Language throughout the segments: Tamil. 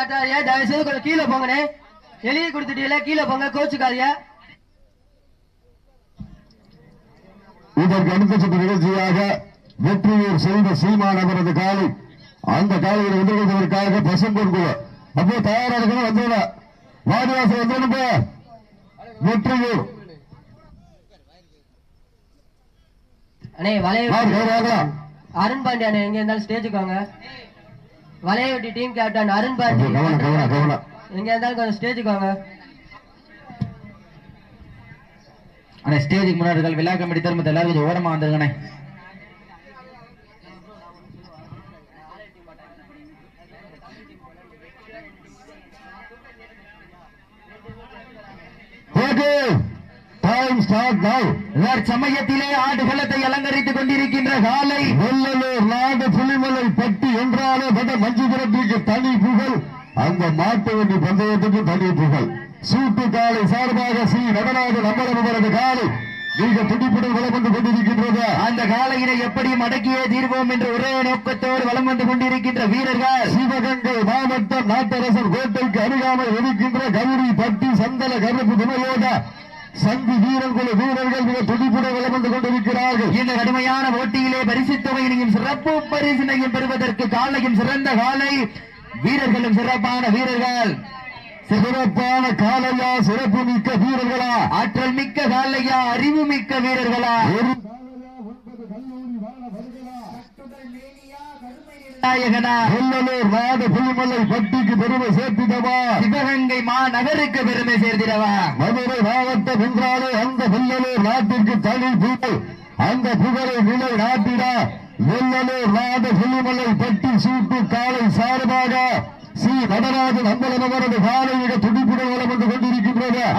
தயவு செய்து கொஞ்சம் கீழே போங்கண்ணே. எழுதி கொடுத்துட்டீங்களா கீழே போங்க கோச்சுக்காரியா இதற்கு சுற்று நிகழ்ச்சியாக வெற்றியூர் செல்வ சீமான் அவரது காலை அந்த காலையில் எதிர்கொள்வதற்காக பசும்பொன் குழு அப்போ தயாரா இருக்கணும் வந்துட வாடிவாசல் வந்துடும் போ. வெற்றியூர். அண்ணே கைராகலாம் அருண் பாண்டி அண்ணே எங்க இருந்தாலும் ஸ்டேஜுக்கு வாங்க. வலையொட்டி டீம் கேப்டன் அருண் பாண்டி எங்க இருந்தாலும் கொஞ்சம் ஸ்டேஜுக்கு வாங்க. அண்ணே ஸ்டேஜுக்கு முன்னாடி விழா கமிட்டி தருமத்தை எல்லாரும் கொஞ்சம் ஓரமா வந்துருங்கண்ணே. ஓகே டைம் ஸ்டார்ட் நவ் சமயத்திலே ஆடுகளத்தை அலங்கரித்துக் கொண்டிருக்கின்ற காலை வெள்ளலூர் நாடு புலிமலை பட்டி என்றாலே பட மஞ்சுபுரத்திற்கு தனி புகழ். அந்த மாட்டு வண்டி பந்தயத்துக்கு தனி புகழ். சூட்டு காலை சார்பாக ஸ்ரீ நடராஜன் அம்பலமரது காலை. மிக துடிப்புடன் வளம் வந்து கொண்டிருக்கின்றது. அந்த காலையினை எப்படி மடக்கியே தீர்வோம் என்ற ஒரே நோக்கத்தோடு வலம் வந்து கொண்டிருக்கின்ற வீரர்கள். சிவகங்கை மாவட்டம் நாட்டரசர் கோட்டைக்கு அருகாமல் இருக்கின்ற கௌரி பட்டி சந்தல கருப்பு துணையோட சந்தி வீரர்கள் வீரர்கள் மிக துடிப்புடன் வளம் வந்து கொண்டிருக்கிறார்கள். இந்த கடுமையான போட்டியிலே பரிசுத் தொகையினையும் சிறப்பு பரிசினையும் பெறுவதற்கு காலையும் சிறந்த காலை. வீரர்களும் சிறப்பான வீரர்கள். சிறப்பான காலையா சிறப்பு மிக்க வீரர்களா? ஆற்றல் மிக்க காலையா அறிவு மிக்க வீரர்களா? ஒரு நாயகனா வெள்ளலூர் நாடு புலிமலை பட்டிக்கு பெருமை சேர்த்திடவா? சிவகங்கை மாநகருக்கு பெருமை சேர்த்திடவா? மதுரை மாவட்டம் என்றாலே அந்த வெள்ளலூர் நாட்டிற்கு தனி புகழ். அந்த புகழை நிலை நாட்டிடா வெள்ளலூர் நாடு புலிமலை பட்டி சூட்டு காலை சார்பாக ஸ்ரீ நடராஜன் அம்பலம் அவரது காலை மிக துடிப்புடன் வளம் வந்து கொண்டிருக்கின்றது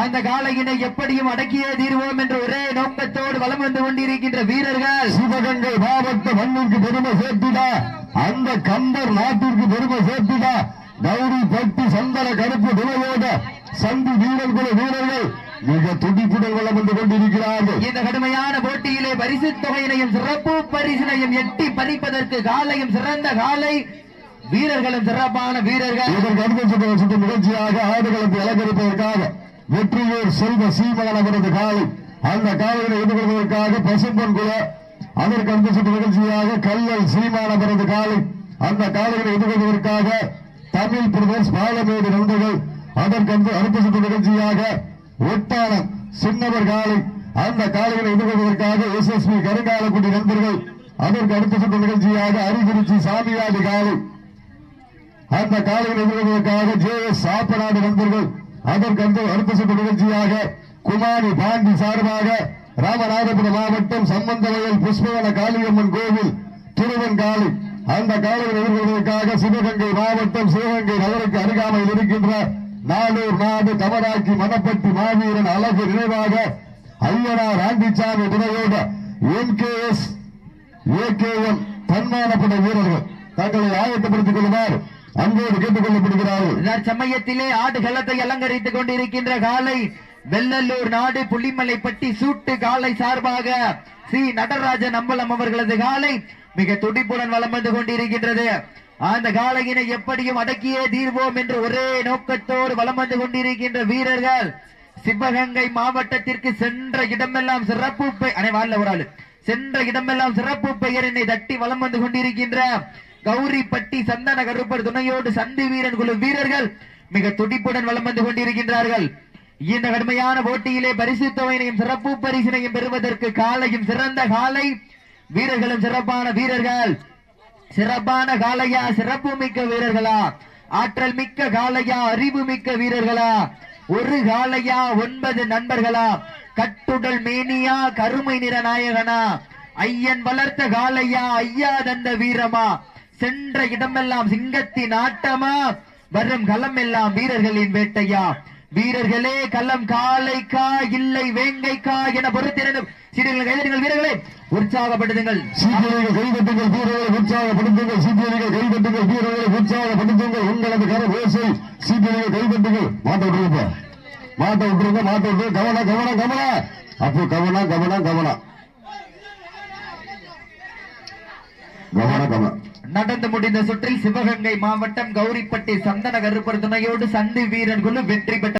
அந்த காலையினை எப்படியும் அடக்கியே தீர்வோம் என்ற ஒரே நோக்கத்தோடு வலம் வந்து கொண்டிருக்கின்ற வீரர்கள். சிவகங்கை மாவட்ட மண்ணிற்கு பெருமை சேர்த்திடா அந்த கம்பர் நாட்டிற்கு பெருமை சேர்த்திடா கௌரி பட்டி சந்தன கருப்பு துணையோட சந்தி வீரர்கள் வீரர்கள் மிக துடிப்புடன் வளம் வந்து கொண்டிருக்கிறார்கள். இந்த கடுமையான போட்டியிலே பரிசுத் தொகையினையும் சிறப்பு பரிசினையும் எட்டி பறிப்பதற்கு காலையும் சிறந்த காலை வீரர்களும் சிறப்பான வீரர்கள். இதற்கு அடுத்த நிகழ்ச்சியாக ஆடுகளத்தை அலங்கரிப்பதற்காக வெற்றியூர் செல்வ சீமான் அவரது காலை. அந்த காலையை எதிர்கொள்வதற்காக பசும்பொன் குல அதற்கு அந்த சுற்று நிகழ்ச்சியாக கல்லல் சீமான் அவரது காலை. அந்த காலையை எதிர்கொள்வதற்காக தமிழ் பிரதேஷ் பாலமேடு நண்பர்கள் அதற்கு அந்த அடுத்த சுற்று நிகழ்ச்சியாக ஒட்டாளம் சின்னவர் காலை. அந்த காலைகளை எதிர்கொள்வதற்காக எஸ் எஸ் பி கருங்காலக்குடி நண்பர்கள் அதற்கு அடுத்த சுற்று நிகழ்ச்சியாக அரிகுறிச்சி சாமியாடி காலை. அந்த காலையில் எதிர்கொள்வதற்காக ஜே எஸ் சாப்பநாடு நண்பர்கள் அதற்கு அடுத்த சுற்று நிகழ்ச்சியாக குமாரி பாண்டி சார்பாக ராமநாதபுரம் மாவட்டம் சம்பந்தவயல் புஷ்பவன காளியம்மன் கோவில் திருவன் காளி அந்த காலையில் எதிர்கொள்வதற்காக சிவகங்கை மாவட்டம் சிவகங்கை நகருக்கு அருகாமையில் இருக்கின்ற நானூர் நாடு தமராக்கி மணப்பட்டி மாவீரன் அழகு நினைவாக ஐயனார் ஆண்டிச்சாமி துணையோடு M K S A K M தன்மானப்பட்ட வீரர்கள் தங்களை ஆயத்தப்படுத்திக் கொள்ளுமாறு அங்கோடு கேட்டுக் கொள்ளப்படுகிறார்கள் சமயத்திலே ஆடுகளத்தை அலங்கரித்துக் கொண்டிருக்கின்ற காலை வெள்ளல்லூர் நாடு புலிமலைப்பட்டி சூட்டு காலை சார்பாக சி. நடராஜன் அம்பலம் அவர்களது காலை மிக துடிப்புடன் வளம் வந்து கொண்டிருக்கின்றது. அந்த காலையினை எப்படியும் அடக்கியே தீர்வோம் என்று ஒரே நோக்கத்தோடு வலம் வந்து கொண்டிருக்கின்ற வீரர்கள் சிவகங்கை மாவட்டத்திற்கு சென்ற இடமெல்லாம் சிறப்பு பெ- அண்ணே, ஒரு ஆளு. சென்ற இடமெல்லாம் சிறப்பு பெயரினை தட்டி வலம் வந்து கொண்டிருக்கின்ற கௌரிப்பட்டி சந்தன கருப்பர் துணையோடு சந்தி வீரன் குழு வீரர்கள் மிக துடிப்புடன் வலம் வந்து கொண்டிருக்கின்றார்கள். இந்த கடுமையான போட்டியிலே பரிசு தொகையினையும் சிறப்பு பரிசினையும் பெறுவதற்கு காலையும் சிறந்த காலை. வீரர்களும் சிறப்பான வீரர்கள். சிறப்பான காலையா சிறப்பு மிக்க வீரர்களா? ஆற்றல் மிக்க காலையா அறிவு மிக்க வீரர்களா? ஒரு காலையா ஒன்பது நண்பர்களா? கட்டுடல் மேனியா கருமை நிற நாயகனா? ஐயன் வளர்த்த காலையா ஐயா தந்த வீரமா? சென்ற இடமெல்லாம் சிங்கத்தின் ஆட்டமா? வரும் களம் எல்லாம் வீரர்களின் வேட்டையா? வீரர்களே கள்ளம் காலைக்கா இல்லை வேங்கைக்கா என பொறுத்திருந்தும் சீரியர்கள் கைதறிகள் வீரர்களே. உற்சாகப்படுத்துங்கள். சீரியர்கள் கைதட்டுங்கள் வீரர்களை உற்சாகப்படுத்துங்கள். சீரியர்கள் கைதட்டுங்கள் வீரர்களை உற்சாகப்படுத்துங்கள். உங்களது கர ஓசை சீரியர்கள் கைதட்டுங்கள். மாட்ட விட்டுருங்க. மாட்ட விட்டுருங்க மாட்ட விட்டுருங்க. கவனம் கவனம் கவனம் அப்போ கவனம் கவனம் கவனம் கவனம் கவனம் நடந்து முடிந்த சுற்றில் சிவகங்கை மாவட்டம் கௌரிப்பட்டி சந்தன கருப்பர் துணையோடு சந்தி வீரன் குழு வெற்றி பெற்ற